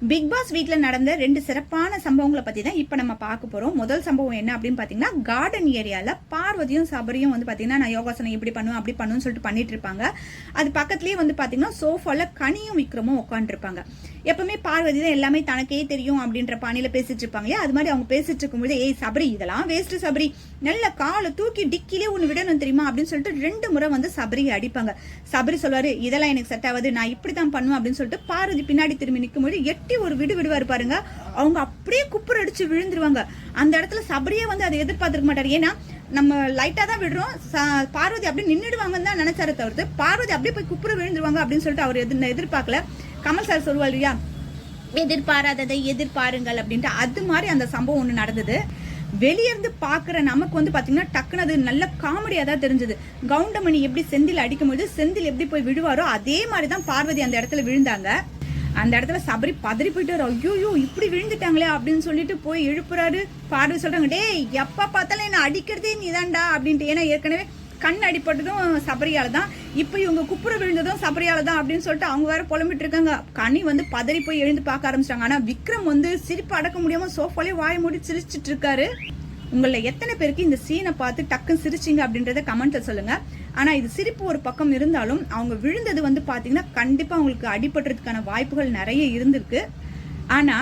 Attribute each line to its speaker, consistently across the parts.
Speaker 1: Big pass வீட்டில் நடந்த ரெண்டு சிறப்பான சம்பவங்களை பற்றி தான் இப்போ நம்ம பார்க்க போகிறோம் முதல் சம்பவம் என்ன அப்படின்னு பார்த்தீங்கன்னா கார்டன் ஏரியாவில் பார்வதியும் சபரியும் வந்து பார்த்தீங்கன்னா நான் யோகாசனம் இப்படி பண்ணுவேன் அப்படி பண்ணுவேன்னு சொல்லிட்டு பண்ணிட்டு இருப்பாங்க. அது பக்கத்துலேயே வந்து பார்த்தீங்கன்னா சோஃபாவில் கனியும் விக்ரமும் உட்காந்துருப்பாங்க எப்பவுமே பார்வதி தான் எல்லாமே தனக்கே தெரியும் அப்படின்ற பாணியில் பேசிட்டு இருப்பாங்க. இல்லையா அது மாதிரி அவங்க பேசிட்டு இருக்கும்போது ஏய் சபரி இதெல்லாம் வேஸ்ட்டு சபரி. நல்ல காலை தூக்கி டிக்கிலே ஒன்று விடணும் தெரியுமா? அப்படின்னு சொல்லிட்டு ரெண்டு முறை வந்து சபரியை அடிப்பாங்க. சபரி சொல்லுவாரு இதெல்லாம் எனக்கு செட் ஆகாது. நான் இப்படி தான் பண்ணுவேன். அப்படின்னு சொல்லிட்டு பார்வதி பின்னாடி திரும்பி நிற்கும்போது எட்டி ஒரு விடு விடுவார் பாருங்க. அவங்க அப்படியே குப்புற அடிச்சு விழுந்துருவாங்க. அந்த இடத்துல சபரியே வந்து அதை எதிர்பார்த்துருக்க மாட்டார். ஏன்னா நம்ம லைட்டாக தான் விடுறோம். பார்வதி அப்படியே நின்றுடுவாங்கன்னு தான் நினைச்சாரு தவிர்த்து பார்வதி அப்படியே போய் குப்புற விழுந்துருவாங்க அப்படின்னு சொல்லிட்டு அவர் எதிர் எதிர்பார்க்கல. கமல் சார் சொல்லுவார் இல்லையா? எதிர்பாராததை எதிர்பாருங்கள் அப்படின்ட்டு. அது மாதிரி அந்த சம்பவம் ஒன்று நடந்தது. வெளியேருந்து பார்க்குற நமக்கு வந்து பார்த்தீங்கன்னா டக்குனது அது நல்ல காமெடியாக தான் தெரிஞ்சது. கவுண்டமணி எப்படி செந்தில் அடிக்கும்போது செந்தில் எப்படி போய் விழுவாரோ அதே மாதிரி தான் பார்வதி அந்த இடத்துல விழுந்தாங்க. அந்த இடத்துல சபரி பதறி போயிட்டு ஐயோ இப்படி விழுந்துட்டாங்களே அப்படின்னு சொல்லிட்டு போய் எழுப்புறாரு. பார்வதி சொல்கிறாங்க டேய் எப்போ பார்த்தாலும் என்ன அடிக்கிறதே நீதான்டா அப்படின்ட்டு. ஏன்னா ஏற்கனவே கண் அடிப்பட்டதும் சபரியால் தான். இப்போ இவங்க குப்புற விழுந்ததும் சபரியால தான் அப்படின்னு சொல்லிட்டு அவங்க வேற புலம்பிட்டு இருக்காங்க. கனி வந்து பதறி போய் எழுந்து பார்க்க ஆரம்பிச்சிட்டாங்க. ஆனா விக்ரம் வந்து சிரிப்பு அடக்க முடியாம சோஃபாலே வாய் மூடி சிரிச்சிட்டு இருக்காரு. உங்களை எத்தனை பேருக்கு இந்த சீனை பார்த்து டக்குன்னு சிரிச்சிங்க அப்படின்றத கமெண்ட்ல சொல்லுங்க. ஆனா இது சிரிப்பு ஒரு பக்கம் இருந்தாலும் அவங்க விழுந்தது வந்து பாத்தீங்கன்னா கண்டிப்பா அவங்களுக்கு அடிபடுறதுக்கான வாய்ப்புகள் நிறைய இருந்திருக்கு. ஆனா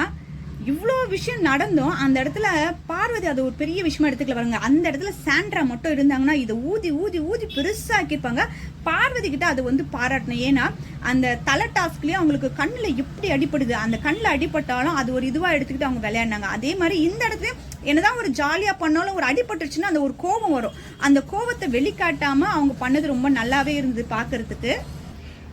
Speaker 1: இவ்வளோ விஷயம் நடந்தும். அந்த இடத்துல பார்வதி அது ஒரு பெரிய விஷயமா எடுத்துக்கல பாருங்க. அந்த இடத்துல சாண்ட்ரா மட்டும் இருந்தாங்கன்னா இதை ஊதி ஊதி ஊதி பெருசாக்கியிருப்பாங்க பார்வதி கிட்ட அது வந்து பாராட்டணும். ஏன்னா அந்த தலை டாஸ்க்லயும் அவங்களுக்கு கண்ணில் எப்படி அடிப்படுது அந்த கண்ணில் அடிபட்டாலும் அது ஒரு இதுவாக எடுத்துக்கிட்டு அவங்க விளையாடினாங்க. அதே மாதிரி இந்த இடத்துல என்னதான் ஒரு ஜாலியாக பண்ணாலும் ஒரு அடிபட்டுருச்சுன்னா அந்த ஒரு கோபம் வரும். அந்த கோபத்தை வெளிக்காட்டாமல் அவங்க பண்ணது ரொம்ப நல்லாவே இருந்தது பார்க்கறதுக்கு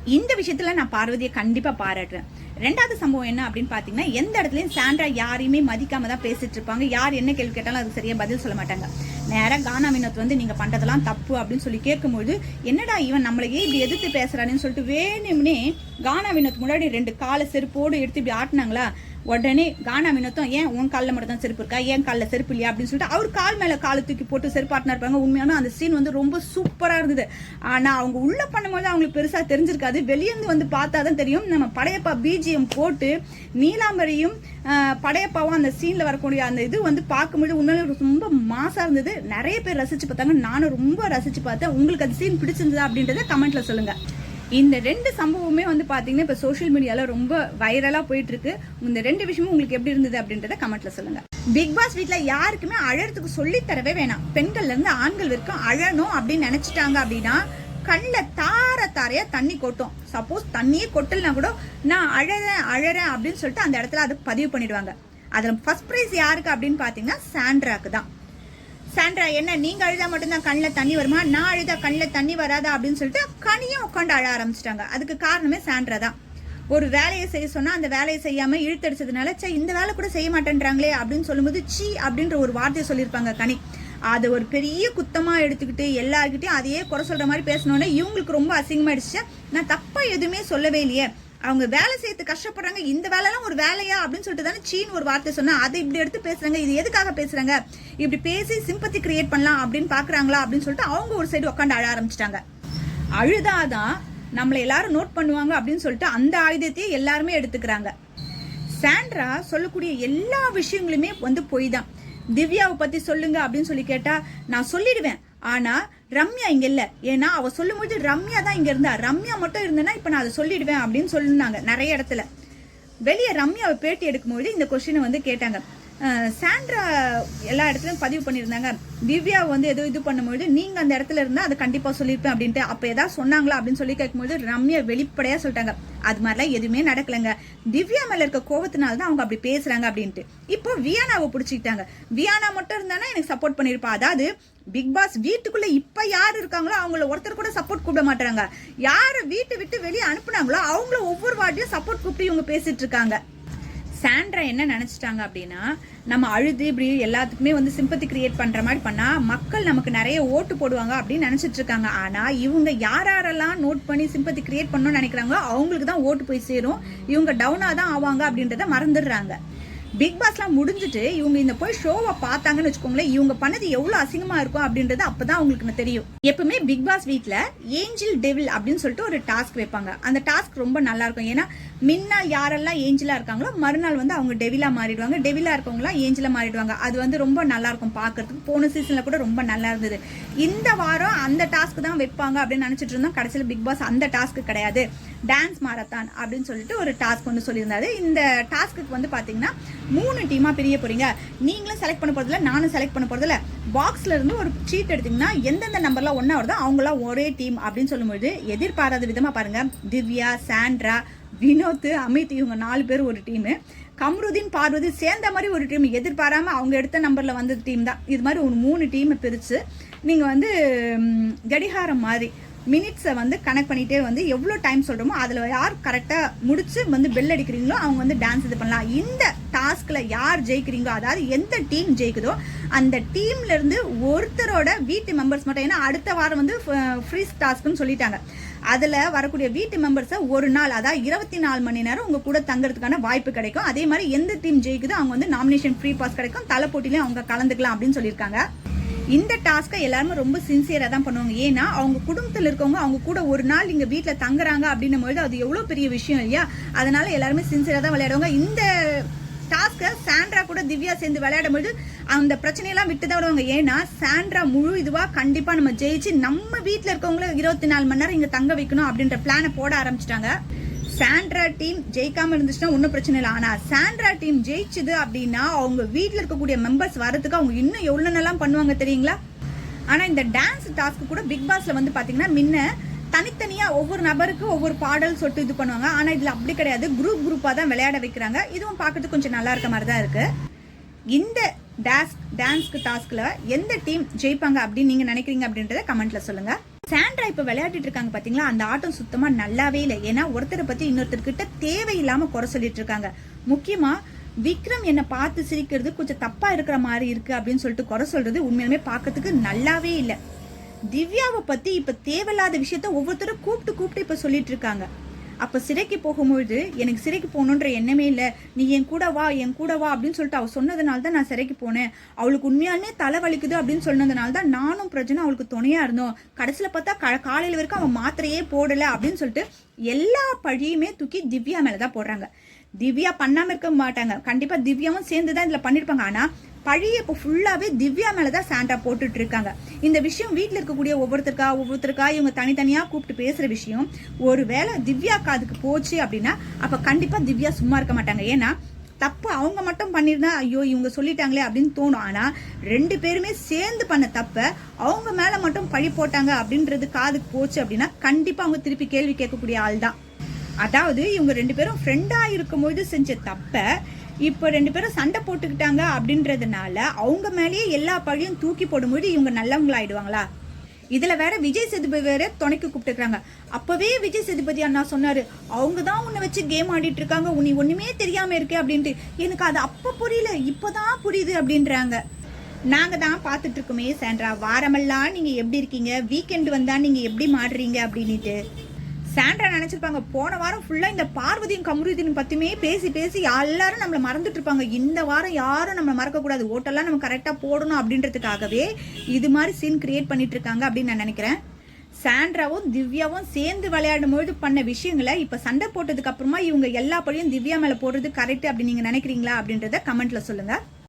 Speaker 1: இந்த விஷயத்தில் நான் பார்வதியை கண்டிப்பாக பாராட்டுறேன். ரெண்டாவது சம்பவம் என்ன அப்படின்னு பார்த்தீங்கன்னா எந்த இடத்துலையும் சாண்ட்ரா யாரையுமே மதிக்காம தான் பேசிட்டு இருப்பாங்க. யார் என்ன கேள்வி கேட்டாலும் அது சரியாக பதில் சொல்ல மாட்டாங்க. நேராக கானா வினோத் வந்து நீங்கள் பண்ணுறதெல்லாம் தப்பு அப்படின்னு சொல்லி கேட்கும்போது என்னடா இவன் நம்மளையே இப்படி எதிர்த்து பேசுறானேன்னு சொல்லிட்டு வேணும்னே கானா வினோத் முன்னாடி ரெண்டு காலை செருப்போடு எடுத்து இப்படி ஆட்டினாங்களா? உடனே கானா வினோத்தம் ஏன் உன் காலில் மட்டும் தான் செருப்பு இருக்கா? ஏன் காலில் செருப்பு இல்லையா? அப்படின்னு சொல்லிட்டு அவர் கால் மேலே காலை தூக்கி போட்டு செருப்பாட்டினா இருப்பாங்க உண்மையான அந்த சீன் வந்து ரொம்ப சூப்பராக இருந்தது. ஆனால் அவங்க உள்ள பண்ணும்போது அவங்களுக்கு பெருசாக தெரிஞ்சிருக்காது. வெளியேந்து வந்து பார்த்தா தான் தெரியும். நம்ம படையப்பா பிஜிஎம் போட்டு நீலாம்பரியும் படையப்பாவும் அந்த சீனில் வரக்கூடிய அந்த இது வந்து பார்க்கும்போது உண்மையிலே ரொம்ப மாசாக இருந்தது. நிறைய பேர் ரசிச்சு பார்த்தாங்க. நானும் ரொம்ப ரசிச்சு பார்த்தேன். உங்களுக்கு அந்த சீன் பிடிச்சிருந்ததா அப்படின்றத கமெண்ட்டில் சொல்லுங்கள் இந்த ரெண்டு சம்பவமே வந்து பார்த்தீங்கன்னா இப்போ சோஷியல் மீடியாவில் ரொம்ப வைரலாக போயிட்டு இருக்கு இந்த ரெண்டு விஷயமும் உங்களுக்கு எப்படி இருந்தது அப்படின்றத கமெண்ட்ல சொல்லுங்க. பிக் பாஸ் வீட்டில் யாருக்குமே அழறதுக்கு சொல்லித்தரவே வேணாம். பெண்கள்ல இருந்து ஆண்கள் வரைக்கும் அழணும் அப்படின்னு நினைச்சிட்டாங்க அப்படின்னா கண்ணில் தார தாரையா தண்ணி கொட்டும். சப்போஸ் தண்ணியே கொட்டலனா கூட நான் அழறேன் அழறேன் அப்படின்னு சொல்லிட்டு அந்த இடத்துல அதை பதிவு பண்ணிடுவாங்க. அதில் ஃபர்ஸ்ட் ப்ரைஸ் யாருக்கு அப்படின்னு பார்த்தீங்கன்னா சாண்ட்ராக்கு தான். சாண்ட்ரா என்ன நீங்க அழுதா மட்டும்தான் கண்ணில் தண்ணி வருமா? நான் அழுதா கண்ணில் தண்ணி வராதா அப்படின்னு சொல்லிட்டு கனியும் உட்காந்து அழ ஆரம்பிச்சிட்டாங்க. அதுக்கு காரணமே சாண்ட்ரா தான். ஒரு வேலையை செய்ய சொன்னால் அந்த வேலையை செய்யாமல் இழுத்தடிச்சதுனால சே இந்த வேலை கூட செய்ய மாட்டேன்றாங்களே அப்படின்னு சொல்லும்போது சி அப்படின்ற ஒரு வார்த்தையை சொல்லியிருப்பாங்க கனி. அதை ஒரு பெரிய குத்தமாக எடுத்துக்கிட்டு எல்லாருக்கிட்டையும் அதையே குறை சொல்கிற மாதிரி பேசணுன்னே இவங்களுக்கு ரொம்ப அசிங்கமாயிடுச்சு. நான் தப்பாக எதுவுமே சொல்லவே இல்லையே. அவங்க வேலை செய்யறது கஷ்டப்படுறாங்க இந்த வேலைலாம் ஒரு வேலையா அப்படின்னு சொல்லிட்டு தானே சீன் ஒரு வார்த்தை சொன்னா அதை இப்படி எடுத்து பேசுறாங்க இது எதுக்காக பேசுறாங்க இப்படி பேசி சிம்பத்தி கிரியேட் பண்ணலாம் அப்படின்னு பாக்குறாங்களா அப்படின்னு சொல்லிட்டு அவங்க ஒரு சைடு உட்காந்து அழ ஆரம்பிச்சிட்டாங்க. அழுதாதான் நம்மளை எல்லாரும் நோட் பண்ணுவாங்க அப்படின்னு சொல்லிட்டு அந்த ஆயுதத்தையே எல்லாருமே எடுத்துக்கிறாங்க. சாண்ட்ரா சொல்லக்கூடிய எல்லா விஷயங்களுமே வந்து பொய் தான் திவ்யாவை பத்தி சொல்லுங்க அப்படின்னு சொல்லி கேட்டா நான் சொல்லிடுவேன். ஆனா ரம்யா இங்க இல்ல. ஏன்னா அவ சொல்லும்போது ரம்யா தான் இங்க இருந்தா. ரம்யா மட்டும் இருந்தேன்னா இப்ப நான் அதை சொல்லிடுவேன் அப்படின்னு சொல்லினாங்க நிறைய இடத்துல. வெளியே ரம்யாவை பேட்டி எடுக்கும்போது இந்த கொஸ்டினை வந்து கேட்டாங்க. சாண்ட்ரா எல்லா இடத்துலையும் பதிவு பண்ணியிருந்தாங்க. திவ்யா வந்து எதுவும் இது பண்ணும்போது நீங்கள் அந்த இடத்துல இருந்தால் அதை கண்டிப்பாக சொல்லியிருப்பேன் அப்படின்ட்டு. அப்போ எதாவது சொன்னாங்களா அப்படின்னு சொல்லி கேட்கும்போது ரம்யா வெளிப்படையாக சொல்லிட்டாங்க. அது மாதிரிலாம் எதுவுமே நடக்கலைங்க. திவ்யா மேலே இருக்க கோவத்தினால தான் அவங்க அப்படி பேசுகிறாங்க அப்படின்ட்டு. இப்போ வியானாவை பிடிச்சிக்கிட்டாங்க. வியானா மட்டும் இருந்தானா எனக்கு சப்போர்ட் பண்ணியிருப்பா. அதாவது பிக் பாஸ் வீட்டுக்குள்ளே இப்போ யார் இருக்காங்களோ அவங்கள ஒருத்தர் கூட சப்போர்ட் கூப்பிட மாட்டாங்க யாரை வீட்டை விட்டு வெளியே அனுப்புனாங்களோ அவங்கள ஒவ்வொரு வாட்டியும் சப்போர்ட் கூப்பிட்டு இவங்க பேசிட்டு இருக்காங்க. சாண்ட்ரா என்ன நினச்சிட்டாங்க அப்படின்னா நம்ம அழுது இப்படி எல்லாத்துக்குமே வந்து சிம்பத்தி கிரியேட் பண்ணுற மாதிரி பண்ணால் மக்கள் நமக்கு நிறைய ஓட்டு போடுவாங்க அப்படின்னு நினைச்சிட்டு இருக்காங்க. இவங்க யார் யாரெல்லாம் நோட் பண்ணி சிம்பத்தி கிரியேட் பண்ணணும்னு நினைக்கிறாங்களோ அவங்களுக்கு தான் ஓட்டு போய் சேரும். இவங்க டவுனாக தான் ஆவாங்க அப்படின்றத மறந்துடுறாங்க. பிக் பாஸ்லாம் முடிஞ்சிட்டு இவங்க இந்த போய் ஷோவை பார்த்தாங்கன்னு வச்சுக்கோங்களேன் இவங்க பண்ணது எவ்வளோ அசிங்கமா இருக்கும் அப்படின்றது அப்பதான் அவங்களுக்கு தெரியும். எப்பவுமே பிக் பாஸ் வீட்டில் ஏஞ்சில் டெவில் அப்படின்னு சொல்லிட்டு ஒரு டாஸ்க் வைப்பாங்க. அந்த டாஸ்க் ரொம்ப நல்லா இருக்கும். ஏன்னா முன்னால் யாரெல்லாம் ஏஞ்சலாக இருக்காங்களோ மறுநாள் வந்து அவங்க டெவிலா மாறிடுவாங்க. டெவிலா இருக்கவங்களாம் ஏஞ்சலா மாறிடுவாங்க. அது வந்து ரொம்ப நல்லா இருக்கும் பார்க்கறதுக்கு. போன சீசன்ல கூட ரொம்ப நல்லா இருந்தது. இந்த வாரம் அந்த டாஸ்க் தான் வைப்பாங்க அப்படின்னு நினைச்சிட்டு இருந்தோம். கடைசியில் பிக் பாஸ் அந்த டாஸ்க் கிடையாது. டான்ஸ் மாரத்தான் அப்படின்னு சொல்லிட்டு ஒரு டாஸ்க் ஒன்று சொல்லியிருந்தாரு. இந்த டாஸ்க்கு வந்து பார்த்தீங்கன்னா மூணு டீமாக பிரிய போகிறீங்க நீங்களும் செலக்ட் பண்ண போகிறதில்ல நானும் செலக்ட் பண்ண போகிறதில்ல பாக்ஸில் இருந்து ஒரு சீட் எடுத்தீங்கன்னா எந்தெந்த நம்பர்லாம் ஒன்றா வருதோ அவங்களாம் ஒரே டீம் அப்படின்னு சொல்லும்போது எதிர்பாராத விதமாக பாருங்கள் திவ்யா சாண்ட்ரா வினோத் அமித் இவங்க நாலு பேர் ஒரு டீமு கம்ருதீன் பார்வதி சேர்ந்த மாதிரி ஒரு டீம் எதிர்பாராம அவங்க எடுத்த நம்பர்ல வந்த டீம் தான். இது மாதிரி ஒரு மூணு டீமை பிரிச்சு நீங்க வந்து கடிகாரம் மாதிரி மினிட்ஸை வந்து கனெக்ட் பண்ணிகிட்டே வந்து எவ்வளோ டைம் சொல்கிறோமோ அதில் யார் கரெக்டாக முடிச்சு வந்து பெல் அடிக்கிறீங்களோ அவங்க வந்து டான்ஸ் இது பண்ணலாம். இந்த டாஸ்கில் யார் ஜெயிக்கிறீங்களோ அதாவது எந்த டீம் ஜெயிக்குதோ அந்த டீம்லேருந்து ஒருத்தரோட வீட்டு மெம்பர்ஸ் மட்டும் ஏன்னா அடுத்த வாரம் வந்து ஃப்ரீஸ் டாஸ்க்குன்னு சொல்லிட்டாங்க. அதில் வரக்கூடிய வீட்டு மெம்பர்ஸை ஒரு நாள் அதாவது இருபத்தி நாலு மணி நேரம் உங்கள் கூட தங்குறதுக்கான வாய்ப்பு கிடைக்கும். அதே மாதிரி எந்த டீம் ஜெயிக்குதோ அவங்க வந்து நாமினேஷன் ஃப்ரீ பாஸ் கிடைக்கும். தலை போட்டிலையும் அவங்க கலந்துக்கலாம் அப்படின்னு சொல்லியிருக்காங்க. இந்த டாஸ்க்கை எல்லாருமே ரொம்ப சின்சியராக தான் பண்ணுவாங்க. ஏன்னா அவங்க குடும்பத்தில் இருக்கவங்க அவங்க கூட ஒரு நாள் இங்கே வீட்டில் தங்குறாங்க அப்படின்னும் பொழுது அது எவ்வளோ பெரிய விஷயம் இல்லையா? அதனால எல்லாருமே சின்சியராக தான் விளையாடுவாங்க. இந்த டாஸ்க்கை சாண்ட்ரா கூட திவ்யா சேர்ந்து விளையாடும் பொழுது அந்த பிரச்சனையெல்லாம் விட்டு தான் விடுவாங்க ஏன்னா சாண்ட்ரா முழு இதுவாக கண்டிப்பாக நம்ம ஜெயிச்சு நம்ம வீட்டில் இருக்கவங்கள இருபத்தி நாலு மணி நேரம் இங்கே தங்க வைக்கணும் அப்படின்ற பிளானை போட ஆரம்பிச்சிட்டாங்க. சாண்ட்ரா டீம் ஜெயிக்காம இருந்துச்சுன்னா ஒன்றும் பிரச்சனை இல்லை. ஆனால் சாண்ட்ரா டீம் ஜெயிச்சுது அப்படின்னா அவங்க வீட்டில் இருக்கக்கூடிய மெம்பர்ஸ் வரதுக்கு அவங்க இன்னும் எவ்வளோ நல்லா பண்ணுவாங்க தெரியுங்களா? ஆனால் இந்த டான்ஸ் டாஸ்க்கு கூட பிக் பாஸில் வந்து பார்த்தீங்கன்னா முன்ன தனித்தனியாக ஒவ்வொரு நபருக்கு ஒவ்வொரு பாடல் சொல்லிட்டு இது பண்ணுவாங்க. ஆனால் இதில் அப்படி கிடையாது. குரூப் குரூப்பாக தான் விளையாட வைக்கிறாங்க. இதுவும் பார்க்கறதுக்கு கொஞ்சம் நல்லா இருக்க மாதிரி தான் இருக்குது இந்த டாஸ்க் டான்ஸ்க்கு டாஸ்கில் எந்த டீம் ஜெயிப்பாங்க அப்படின்னு நீங்கள் நினைக்கிறீங்க அப்படின்றத கமெண்ட்டில் சொல்லுங்கள் சாண்ட்ரா இப்போ விளையாடிட்டு இருக்காங்க பாத்தீங்களா? அந்த ஆட்டம் சுத்தமா நல்லாவே இல்லை. ஏன்னா ஒருத்தரை பத்தி இன்னொருத்தர்கிட்ட தேவையில்லாம குறை சொல்லிட்டு இருக்காங்க. முக்கியமா விக்ரம் என்னை பார்த்து சிரிக்கிறது கொஞ்சம் தப்பா இருக்கிற மாதிரி இருக்கு அப்படின்னு சொல்லிட்டு குறை சொல்றது உண்மையிலுமே பார்க்கறதுக்கு நல்லாவே இல்லை. திவ்யாவை பத்தி இப்ப தேவையில்லாத விஷயத்த ஒவ்வொருத்தரும் கூப்பிட்டு கூப்பிட்டு இப்ப சொல்லிட்டு இருக்காங்க. அப்போ சிறைக்கு போகும்பொழுது எனக்கு சிறைக்கு போகணுன்ற எண்ணமே இல்லை. நீ என் கூட வா என் கூட வா அப்படின்னு சொல்லிட்டு அவ சொன்னதுனால தான் நான் சிறைக்கு போனேன். அவளுக்கு உண்மையாலுமே தலை வலிக்குது அப்படின்னு சொன்னதுனால தான் நானும் பிரச்சனை அவளுக்கு துணையாக இருந்தோம். கடைசியில் பார்த்தா க காலையில் வரைக்கும் அவன் மாத்திரையே போடலை அப்படின்னு சொல்லிட்டு எல்லா பழியுமே தூக்கி திவ்யா மேலே தான் போடுறாங்க. திவ்யா பண்ணாமல் இருக்க மாட்டாங்க. கண்டிப்பாக திவ்யாவும் சேர்ந்து தான் இதில் பண்ணிருப்பாங்க. ஆனால் பழைய இப்போ ஃபுல்லாகவே திவ்யா மேலதான் சாண்டா போட்டுட்டு இருக்காங்க இந்த விஷயம் வீட்டில் இருக்கக்கூடிய ஒவ்வொருத்தருக்கா ஒவ்வொருத்தருக்கா இவங்க தனித்தனியாக கூப்பிட்டு பேசுகிற விஷயம். ஒரு வேளை திவ்யா காதுக்கு போச்சு அப்படின்னா அப்போ கண்டிப்பாக திவ்யா சும்மா இருக்க மாட்டாங்க. ஏன்னா தப்பு அவங்க மட்டும் பண்ணியிருந்தா ஐயோ இவங்க சொல்லிட்டாங்களே அப்படின்னு தோணும். ஆனால் ரெண்டு பேருமே சேர்ந்து பண்ண தப்பை அவங்க மேலே மட்டும் பழி போட்டாங்க அப்படின்றது காதுக்கு போச்சு அப்படின்னா கண்டிப்பாக அவங்க திருப்பி கேள்வி கேட்கக்கூடிய ஆள் தான் அதாவது இவங்க ரெண்டு பேரும் ஃப்ரெண்டா இருக்கும்போது செஞ்ச தப்ப இப்போ ரெண்டு பேரும் சண்டை போட்டுக்கிட்டாங்க அப்படின்றதுனால அவங்க மேலேயே எல்லா பழியும் தூக்கி போடும்போது இவங்க நல்லவங்களாயிடுவாங்களா? இதில் வேற விஜய் சேதுபதி வேற துணைக்கு கூப்பிட்டுருக்காங்க. அப்போவே விஜய் சேதுபதி அண்ணா சொன்னார் அவங்க தான் உன்னை வச்சு கேம் ஆடிட்டு இருக்காங்க உன்னை ஒன்றுமே தெரியாமல் இருக்கே அப்படின்ட்டு. எனக்கு அது அப்போ புரியல இப்பதான் புரியுது அப்படின்றாங்க. நாங்கள் தான் பார்த்துட்டு இருக்கோமே சாண்ட்ரா வாரமெல்லாம் நீங்கள் எப்படி இருக்கீங்க? வீக்கெண்டு வந்தால் நீங்கள் எப்படி மாடுறீங்க அப்படின்ட்டு சாண்ட்ரா நினச்சிருப்பாங்க. போன வாரம் ஃபுல்லாக இந்த பார்வதியும் கமருதீன் பற்றியுமே பேசி பேசி எல்லாரும் நம்மளை மறந்துட்டு இருப்பாங்க. இந்த வாரம் யாரும் நம்மளை மறக்கக்கூடாது. ஓட்டெல்லாம் நம்ம கரெக்டாக போடணும் அப்படின்றதுக்காகவே இது மாதிரி சீன் கிரியேட் பண்ணிட்டு இருக்காங்க அப்படின்னு நான் நினைக்கிறேன். சாண்ட்ராவும் திவ்யாவும் சேர்ந்து விளையாடும் பொழுது பண்ண விஷயங்களை இப்போ சண்டை போட்டதுக்கு அப்புறமா இவங்க எல்லா படியும் திவ்யா மேலே போடுறது கரெக்ட் அப்படி நீங்கள் நினைக்கிறீங்களா அப்படின்றத கமெண்ட்ல சொல்லுங்கள்